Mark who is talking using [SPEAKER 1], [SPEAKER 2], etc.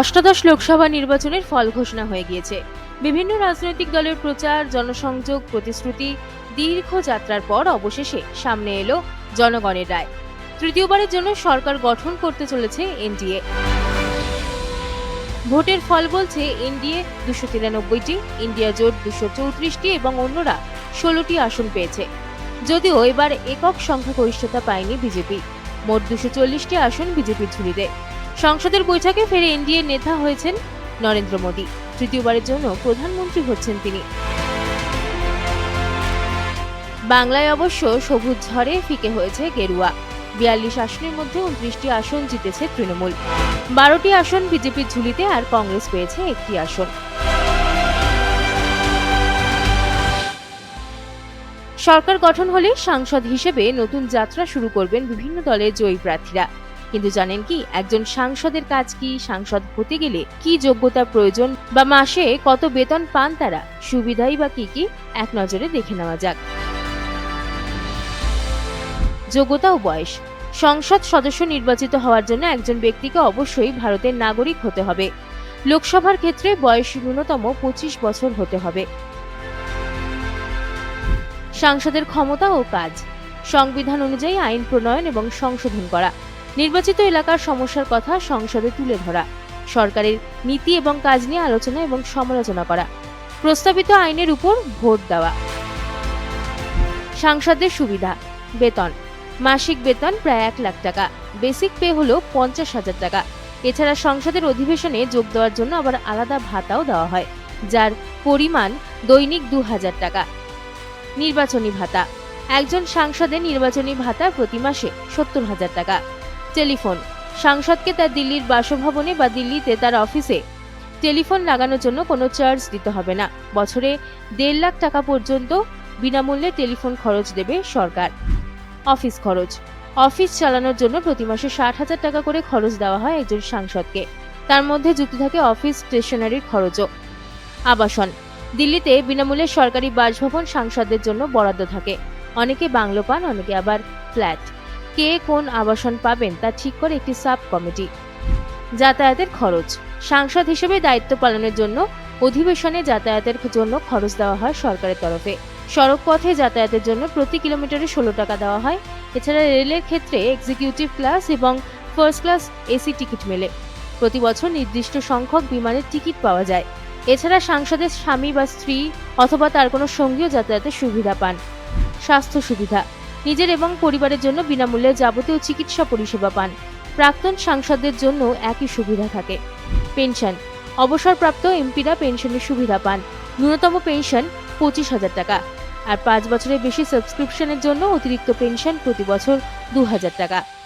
[SPEAKER 1] অষ্টাদশ লোকসভা নির্বাচনের ফল ঘোষণা হয়ে গিয়েছে। বিভিন্ন রাজনৈতিক দলের প্রচার, জনসংযোগ, প্রতিশ্রুতি, দীর্ঘ যাত্রার পর অবশেষে সামনে এলো জনগণের রায়। তৃতীয়বারের জন্য সরকার গঠন করতে চলেছে এনডিএ। ভোটের ফল বলছে এনডিএ দুশো তিরানব্বইটি, ইন্ডিয়া জোট দুশো চৌত্রিশটি এবং অন্যরা ষোলোটি আসন পেয়েছে। যদিও এবার একক সংখ্যাগরিষ্ঠতা পায়নি বিজেপি। মোট দুশো চল্লিশটি আসন বিজেপির ঝুলিতে। সংসদের বৈঠকে ফেরে এনডিএ নেতা হয়েছেন নরেন্দ্র মোদী। তৃতীয়বারের জন্য প্রধানমন্ত্রী হচ্ছেন তিনি। বাংলায় অবশ্য সবুজ ঝড়ে ফিকে হয়েছে গেরুয়া। বিয়াল্লিশ আসনের মধ্যে উনত্রিশটি আসন জিতেছে তৃণমূল। বারোটি আসন বিজেপির ঝুলিতে আর কংগ্রেস পেয়েছে একটি আসন। সরকার গঠন হলে সাংসদ হিসেবে নতুন যাত্রা শুরু করবেন বিভিন্ন দলের জয়ী প্রার্থীরা। কিন্তু জানেন কি, একজন সাংসদের কাজ কি? সাংসদ হতে গেলে কি যোগ্যতা প্রয়োজন? বা মাসে কত বেতন পান তারা? সুবিধাই বা কি কি? এক নজরে দেখে নেওয়া যাক। যোগ্যতা ও বয়স। সংসদ সদস্য নির্বাচিত হওয়ার জন্য একজন ব্যক্তিকে অবশ্যই ভারতের নাগরিক হতে হবে। লোকসভার ক্ষেত্রে বয়স ন্যূনতম পঁচিশ বছর হতে হবে। সাংসদের ক্ষমতা ও কাজ। সংবিধান অনুযায়ী আইন প্রণয়ন এবং সংশোধন করা। নির্বাচিত এলাকার সমস্যার কথা সংসদে তুলে ধরা, সরকারের নীতি এবং কাজ নিয়ে আলোচনা এবং সমালোচনা করা, প্রস্তাবিত আইনের উপর ভোট দেওয়া। সাংসদের সুবিধা, বেতন, মাসিক বেতন প্রায় এক লাখ টাকা, বেসিক পে হলো পঞ্চাশ হাজার টাকা। এছাড়া সংসদের অধিবেশনে যোগ দেওয়ার জন্য আবার আলাদা ভাতাও দেওয়া হয়, যার পরিমাণ দৈনিক দু হাজার টাকা। নির্বাচনী ভাতা, একজন সাংসদের নির্বাচনী ভাতা প্রতি মাসে সত্তর হাজার টাকা। টেলিফোন। সাংসদকে তার দিল্লির বাসভবনে বা দিল্লিতে তার অফিসে টেলিফোন লাগানোর জন্য কোনো চার্জ দিতে হবে না। বছরে দেড় লাখ টাকা পর্যন্ত বিনামূল্যে টেলিফোন খরচ দেবে সরকার। অফিস খরচ। অফিস চালানোর জন্য প্রতি মাসে ষাট হাজার টাকা করে খরচ দেওয়া হয় একজন সাংসদকে। তার মধ্যে যুক্ত থাকে অফিস স্টেশনারির খরচও। আবাসন। দিল্লিতে বিনামূল্যে সরকারি বাসভবন সাংসদদের জন্য বরাদ্দ থাকে। অনেকে বাংলো পান, অনেকে আবার ফ্ল্যাট। কে কোন আবাসন পাবেন তা ঠিক করে একটি সাব কমিটি যাতায়াতের খরচ। সাংসদ হিসেবে দায়িত্ব পালনের জন্য অধিবেশনে যাতায়াতের জন্য খরচ দেওয়া হয় সরকারের তরফে। সড়ক পথে যাতায়াতের জন্য প্রতি কিলোমিটারে ষোলো টাকা দেওয়া হয়। এছাড়া রেলের ক্ষেত্রে এক্সিকিউটিভ ক্লাস এবং ফার্স্ট ক্লাস এসি টিকিট মেলে। প্রতি বছর নির্দিষ্ট সংখ্যক বিমানের টিকিট পাওয়া যায়। এছাড়া সাংসদের স্বামী বা স্ত্রী অথবা তার কোনো সঙ্গীও যাতায়াতের সুবিধা পান। স্বাস্থ্য সুবিধা। নিজের এবং পরিবারের জন্য বিনামূল্যে যাবতীয় চিকিৎসা পরিষেবা পান। প্রাক্তন সাংসদদের জন্য একই সুবিধা থাকে। পেনশন। অবসরপ্রাপ্ত এমপিরা পেনশনের সুবিধা পান। ন্যূনতম পেনশন পঁচিশ হাজার টাকা। আর পাঁচ বছরের বেশি সাবস্ক্রিপশনের জন্য অতিরিক্ত পেনশন প্রতি বছর দু হাজার টাকা।